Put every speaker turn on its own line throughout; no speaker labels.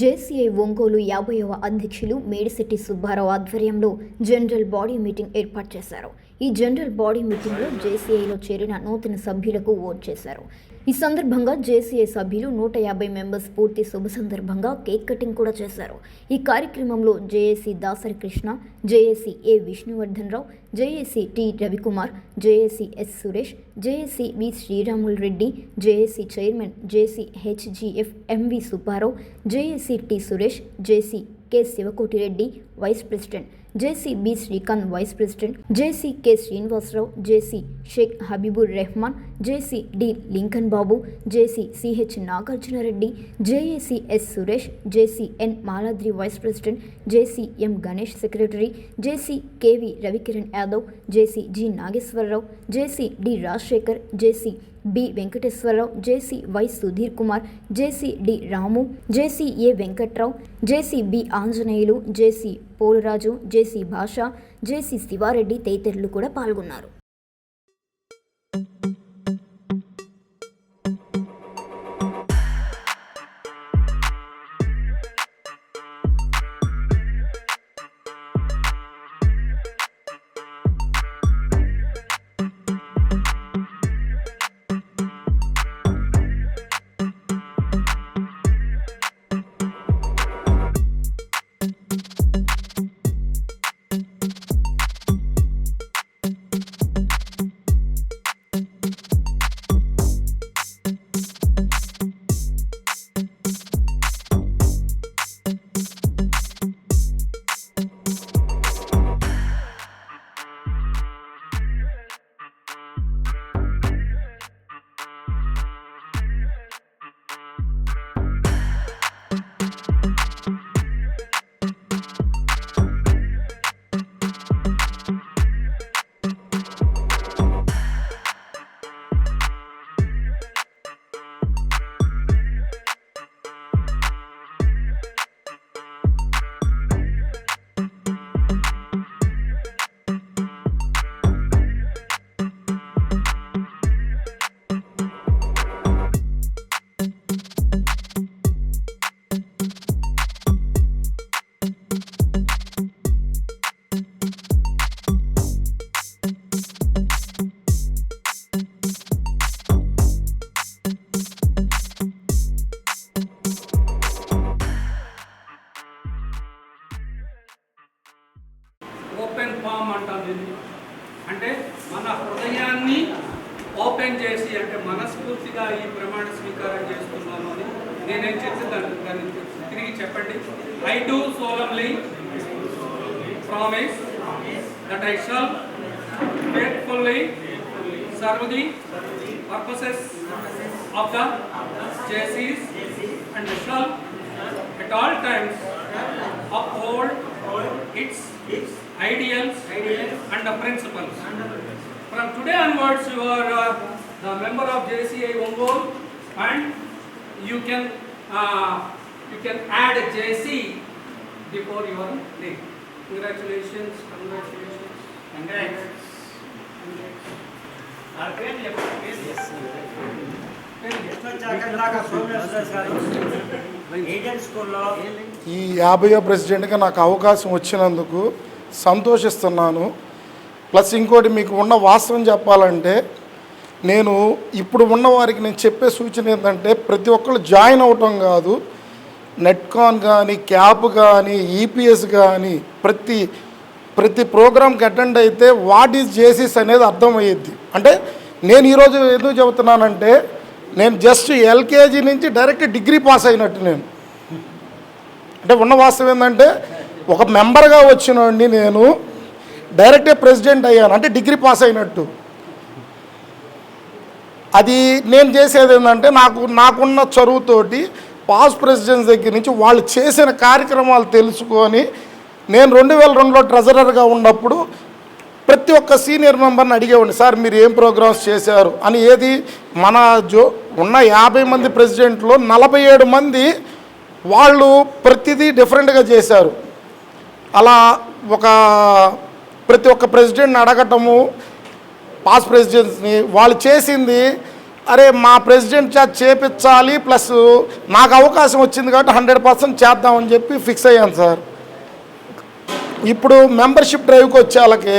JCI Ongole యాభైవ అధ్యక్షులు మేడిశెట్టి సుబ్బారావు ఆధ్వర్యంలో జనరల్ బాడీ మీటింగ్ ఏర్పాటు చేశారు. ఈ జనరల్ బాడీ మీటింగ్లో జేసీఐలో చేరిన నూతన సభ్యులకు ఓట్ చేశారు. ఈ సందర్భంగా జేసీఐ సభ్యులు నూట యాభై మెంబర్స్ పూర్తి శుభ సందర్భంగా కేక్ కటింగ్ కూడా చేశారు. ఈ కార్యక్రమంలో JAC Dasari Krishna JAC A Vishnuvardhan Rao JAC T Ravikumar JAC S Suresh JAC V Sriramulu Reddy JAC chairman JC HGF MV Subbarao JAC T Suresh JC K Sivakotireddy vice president JC B Srikanth vice president JC K Srinivasarao JC Sheikh Habibur Rahman JC D Lincoln Babu JC CH Nagarjunareddy JAC S Suresh JC N Maladri vice president JC M Ganesh secretary JC KV Ravikiran Yadav JC G Nageswararao JC D Rajasekhar JC B Venkateswararao JC Y Sudheer Kumar JC D Ramu JC A Venkatrao JC B Anjaneyulu JC Polaraju JC Basha JC Sivareddy తదితరులు కూడా పాల్గొన్నారు.
do solemnly promise that I shall faithfully serve the purposes of the JCs and shall at all times uphold its ideals and the principles. From today onwards, you are uh, the member of JCI Ongol and you can uh, you can add JC before your name. Congratulations.
Congrats.
ఈ యాభైవ ప్రెసిడెంట్గా నాకు అవకాశం వచ్చినందుకు సంతోషిస్తున్నాను. Plus ఇంకోటి మీకు ఉన్న వాస్తవం చెప్పాలంటే నేను ఇప్పుడు ఉన్న వారికి నేను చెప్పే సూచన ఏంటంటే ప్రతి ఒక్కళ్ళు జాయిన్ అవటం కాదు. నెట్కాన్ కానీ క్యాప్ కానీ ఈపీఎస్ కానీ ప్రతి ప్రతి ప్రోగ్రామ్కి అటెండ్ అయితే వాట్ ఈజ్ జేసిస్ అనేది అర్థమయ్యేది. అంటే నేను ఈరోజు ఎందుకు చెబుతున్నానంటే నేను జస్ట్ ఎల్కేజీ నుంచి డైరెక్ట్ డిగ్రీ పాస్ అయినట్టు నేను. అంటే ఉన్న వాస్తవం ఏంటంటే ఒక మెంబర్గా వచ్చినండి నేను డైరెక్టే ప్రెసిడెంట్ అయ్యాను. అంటే డిగ్రీ పాస్ అయినట్టు. అది నేను చేసేది ఏంటంటే నాకు నాకున్న చదువుతోటి పాస్ ప్రెసిడెంట్స్ దగ్గర నుంచి వాళ్ళు చేసిన కార్యక్రమాలు తెలుసుకొని నేను రెండు వేల రెండులో ట్రెజరర్గా ఉన్నప్పుడు ప్రతి ఒక్క సీనియర్ మెంబర్ని అడిగేవాడిని సార్ మీరు ఏం ప్రోగ్రామ్స్ చేశారు? అని ఏది మన జో ఉన్న యాభై మంది ప్రెసిడెంట్లో నలభై ఏడు మంది వాళ్ళు ప్రతిదీ డిఫరెంట్గా చేశారు. అలా ఒక ప్రతి ఒక్క ప్రెసిడెంట్ని అడగటము పాస్ ప్రెసిడెంట్స్ని వాళ్ళు చేసింది అరే మా ప్రెసిడెంట్ చేత చేపించాలి ప్లస్ నాకు అవకాశం వచ్చింది కాబట్టి హండ్రెడ్ పర్సెంట్ చేద్దామని చెప్పి ఫిక్స్ అయ్యాను సార్. ఇప్పుడు మెంబర్షిప్ డ్రైవ్కి వచ్చే వాళ్ళకి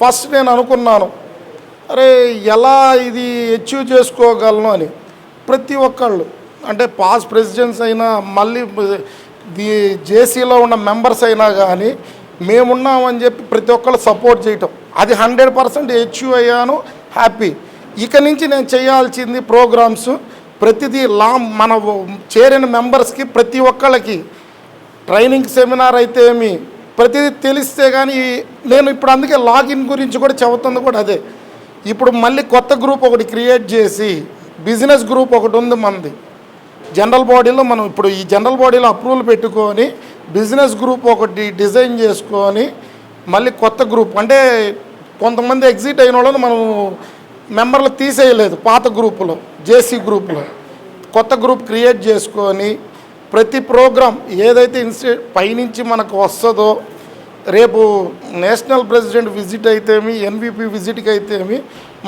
ఫస్ట్ నేను అనుకున్నాను అరే ఎలా ఇది అచీవ్ చేసుకోగలను అని. ప్రతి ఒక్కళ్ళు అంటే పాస్ ప్రెసిడెంట్స్ అయినా మళ్ళీ ది జేసీలో ఉన్న మెంబర్స్ అయినా కానీ మేమున్నామని చెప్పి ప్రతి ఒక్కళ్ళు సపోర్ట్ చేయటం. అది హండ్రెడ్ పర్సెంట్ అచీవ్ అయ్యాను హ్యాపీ. ఇక నుంచి నేను చేయాల్సింది ప్రోగ్రామ్స్ ప్రతిదీ లా మన చేరిన మెంబర్స్కి ప్రతి ఒక్కళ్ళకి ట్రైనింగ్ సెమినార్ అయితే ఏమి ప్రతిదీ తెలిస్తే కానీ నేను ఇప్పుడు అందుకే లాగిన్ గురించి కూడా చెబుతుంది కూడా అదే. ఇప్పుడు మళ్ళీ కొత్త గ్రూప్ ఒకటి క్రియేట్ చేసి బిజినెస్ గ్రూప్ ఒకటి ఉంది మనది. జనరల్ బాడీలో మనం ఇప్పుడు ఈ జనరల్ బాడీలో అప్రూవల్ పెట్టుకొని బిజినెస్ గ్రూప్ ఒకటి డిజైన్ చేసుకొని మళ్ళీ కొత్త గ్రూప్ అంటే కొంతమంది ఎగ్జిట్ అయిన వాళ్ళని మనం మెంబర్లు తీసేయలేదు పాత గ్రూపులో జేసీ గ్రూపులో. కొత్త గ్రూప్ క్రియేట్ చేసుకొని ప్రతి ప్రోగ్రాం ఏదైతే ఇన్స్టి పైనుంచి మనకు వస్తుందో రేపు నేషనల్ ప్రెసిడెంట్ విజిట్ అయితేమి ఎన్విపి విజిట్కి అయితేమి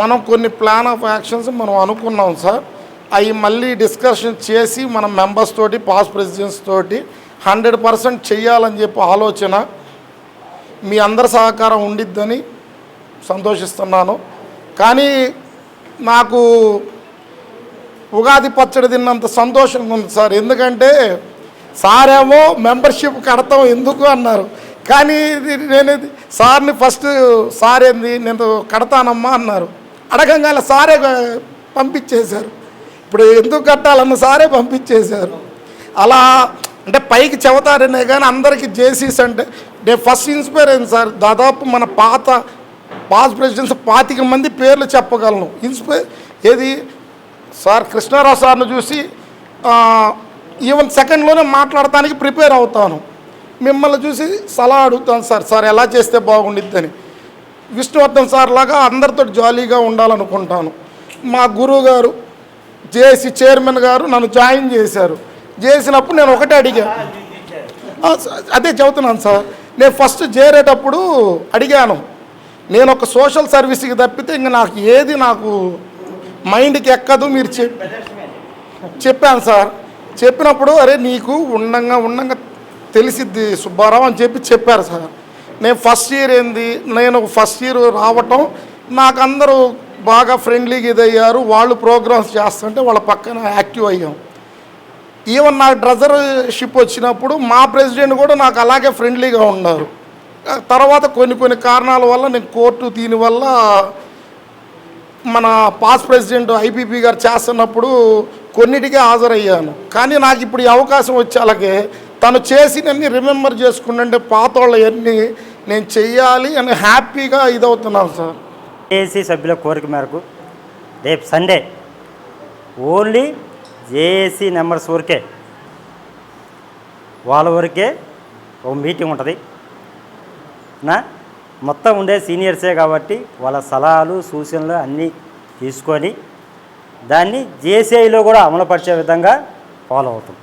మనం కొన్ని ప్లాన్ ఆఫ్ యాక్షన్స్ మనం అనుకున్నాం సార్. అవి మళ్ళీ డిస్కషన్ చేసి మన మెంబర్స్ తోటి పాస్ ప్రెసిడెంట్స్ తోటి హండ్రెడ్ పర్సెంట్ చెయ్యాలని చెప్పి ఆలోచన మీ అందరి సహకారం ఉండిద్దని సంతోషిస్తున్నాను. కానీ నాకు ఉగాది పచ్చడి తిన్నంత సంతోషంగా ఉంది సార్. ఎందుకంటే సారేమో మెంబర్షిప్ కడతాం ఎందుకు అన్నారు. కానీ ఇది నేను సార్ని ఫస్ట్ సార్ ఏంది నేను కడతానమ్మా అన్నారు. అడగంగానే సారే పంపించేశారు. ఇప్పుడు ఎందుకు కట్టాలన్న సారే పంపించేశారు. అలా అంటే పైకి చెబుతారనే కానీ అందరికీ జేసీస్ అంటే నేను ఫస్ట్ ఇన్స్పైర్ అయింది సార్. దాదాపు మన పాత పాస్ ప్రెసిడెంట్స్ పాతిక మంది పేర్లు చెప్పగలను. ఇన్స్పైర్ ఏది? సార్ కృష్ణారావు సార్ను చూసి ఈవెన్ సెకండ్లోనే మాట్లాడటానికి ప్రిపేర్ అవుతాను. మిమ్మల్ని చూసి సలహా అడుగుతాను సార్. సార్ ఎలా చేస్తే బాగుండిద్దని. విష్ణువర్ధన్ సార్ లాగా అందరితో జాలీగా ఉండాలనుకుంటాను. మా గురువు గారు జేసీ చైర్మన్ గారు నన్ను జాయిన్ చేశారు. చేసినప్పుడు నేను ఒకటే అడిగాను అదే చెబుతున్నాను సార్. నేను ఫస్ట్ చేరేటప్పుడు అడిగాను. నేను ఒక సోషల్ సర్వీస్కి తప్పితే ఇంక నాకు ఏది నాకు మైండ్కి ఎక్కదు మీరు చెప్ చెప్పాను సార్. చెప్పినప్పుడు అరే నీకు ఉండంగా ఉండంగా తెలిసిద్ది సుబ్బారావు అని చెప్పి చెప్పారు సార్. నేను ఫస్ట్ ఇయర్ ఏంది? నేను ఫస్ట్ ఇయర్ రావటం నాకు అందరూ బాగా ఫ్రెండ్లీగా ఇదయ్యారు. వాళ్ళు ప్రోగ్రామ్స్ చేస్తుంటే వాళ్ళ పక్కన యాక్టివ్ అయ్యాం. ఈవెన్ నాకు ట్రెజరర్షిప్ వచ్చినప్పుడు మా ప్రెసిడెంట్ కూడా నాకు అలాగే ఫ్రెండ్లీగా ఉన్నారు. తర్వాత కొన్ని కొన్ని కారణాల వల్ల నేను కోర్టు దీనివల్ల మన పాస్ ప్రెసిడెంట్ ఐపీపీ గారు చేస్తున్నప్పుడు కొన్నిటికే హాజరయ్యాను. కానీ నాకు ఇప్పుడు ఈ అవకాశం వచ్చే అలాగే తను చేసినన్ని రిమెంబర్ చేసుకుంటే పాత వాళ్ళవన్నీ నేను చెయ్యాలి అని హ్యాపీగా ఇదవుతున్నాను సార్.
జేఏసీ సభ్యుల కోరిక మేరకు రేపు సండే ఓన్లీ జేఏసీ నెంబర్స్ వరకే వాళ్ళ వరకే ఒక మీటింగ్ ఉంటుంది. నా మొత్తం ఉండే సీనియర్సే కాబట్టి వాళ్ళ సలహాలు సూచనలు అన్నీ తీసుకొని దాన్ని జేసీఐలో కూడా అమలుపరిచే విధంగా ఫాలో అవుతాం.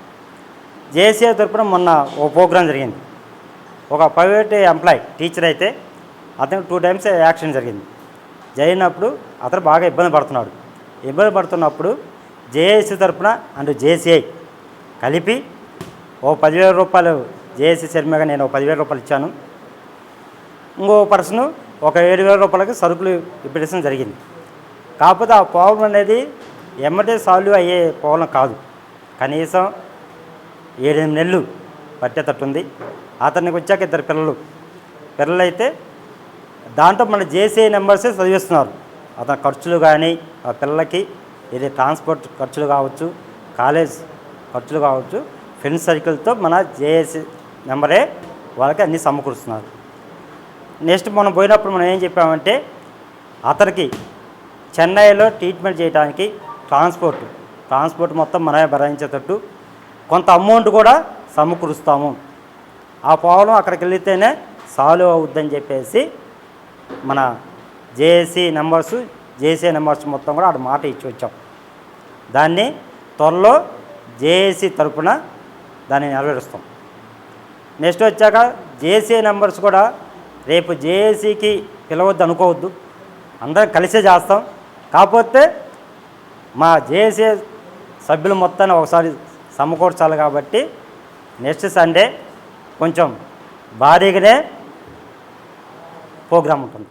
జేసీఐ తరపున మొన్న ఓ ప్రోగ్రాం జరిగింది. ఒక ప్రైవేట్ ఎంప్లాయ్ టీచర్ అయితే అతనికి టూ టైమ్స్ యాక్షన్ జరిగింది. జరిగినప్పుడు అతను బాగా ఇబ్బంది పడుతున్నాడు. ఇబ్బంది పడుతున్నప్పుడు జేఏసీ తరపున అండ్ జేసీఐ కలిపి ఓ పదివేల రూపాయలు జేఏసీ చైర్మన్గా నేను ఒక పదివేల రూపాయలు ఇచ్చాను. ఇంకో పర్సన్ ఒక ఏడు వేల రూపాయలకి సరుకులు ఇప్పించడం జరిగింది. కాకపోతే ఆ ప్రాబ్లం అనేది ఎమ్మటే సాల్వ్ అయ్యే ప్రాబ్లం కాదు. కనీసం ఏడెనిమిది నెలలు పట్టేటట్టుంది. అతనికి వచ్చాక ఇద్దరు పిల్లలు. పిల్లలు అయితే దాంట్లో మన జేసీ నెంబర్సే చదివిస్తున్నారు. అతని ఖర్చులు కానీ ఆ పిల్లలకి ఇది ట్రాన్స్పోర్ట్ ఖర్చులు కావచ్చు కాలేజ్ ఖర్చులు కావచ్చు ఫ్రెండ్స్ సర్కిల్తో మన జేఏసీ నెంబరే వాళ్ళకి అన్నీ సమకూరుస్తున్నారు. నెక్స్ట్ మనం పోయినప్పుడు మనం ఏం చెప్పామంటే అతనికి చెన్నైలో ట్రీట్మెంట్ చేయడానికి ట్రాన్స్పోర్ట్ ట్రాన్స్పోర్ట్ మొత్తం మనమే భరించేటట్టు కొంత అమౌంట్ కూడా సమకూరుస్తాము. ఆ ప్రాబ్లం అక్కడికి వెళితేనే సాల్వ్ అవుద్దని చెప్పేసి మన జేఏసీ నెంబర్స్ జేసీ నెంబర్స్ మొత్తం కూడా ఆడ మాట ఇచ్చి వచ్చాం. దాన్ని త్వరలో జేఏసీ తరఫున దాన్ని నెరవేరుస్తాం. నెక్స్ట్ వచ్చాక జేసీ నెంబర్స్ కూడా రేపు జేఏసీకి పిలవద్దు అనుకోవద్దు. అందరం కలిసే చేస్తాం. కాకపోతే మా జేసీ సభ్యులు మొత్తాన్ని ఒకసారి సమకూర్చాలి కాబట్టి నెక్స్ట్ సండే కొంచెం భారీగానే ప్రోగ్రాం ఉంటుంది.